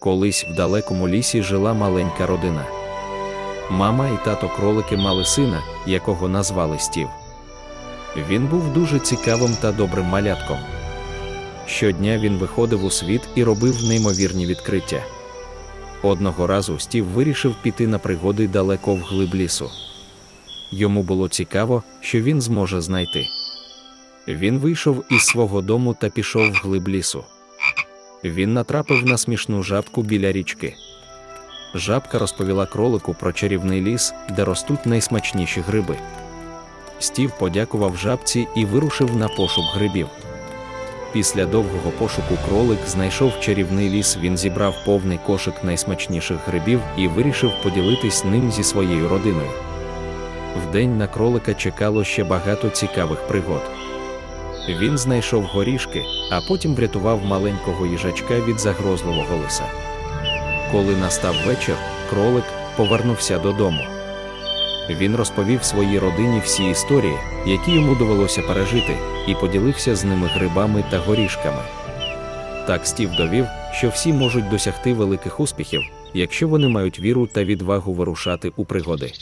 Колись в далекому лісі жила маленька родина. Мама і тато кролики мали сина, якого назвали Стів. Він був дуже цікавим та добрим малятком. Щодня він виходив у світ і робив неймовірні відкриття. Одного разу Стів вирішив піти на пригоди далеко вглиб лісу. Йому було цікаво, що він зможе знайти. Він вийшов із свого дому та пішов вглиб лісу. Він натрапив на смішну жабку біля річки. Жабка розповіла кролику про чарівний ліс, де ростуть найсмачніші гриби. Стів подякував жабці і вирушив на пошук грибів. Після довгого пошуку кролик знайшов чарівний ліс. Він зібрав повний кошик найсмачніших грибів і вирішив поділитись ним зі своєю родиною. Вдень на кролика чекало ще багато цікавих пригод. Він знайшов горішки, а потім врятував маленького їжачка від загрозливого лиса. Коли настав вечір, кролик повернувся додому. Він розповів своїй родині всі історії, які йому довелося пережити, і поділився з ними грибами та горішками. Так Стів довів, що всі можуть досягти великих успіхів, якщо вони мають віру та відвагу вирушати у пригоди.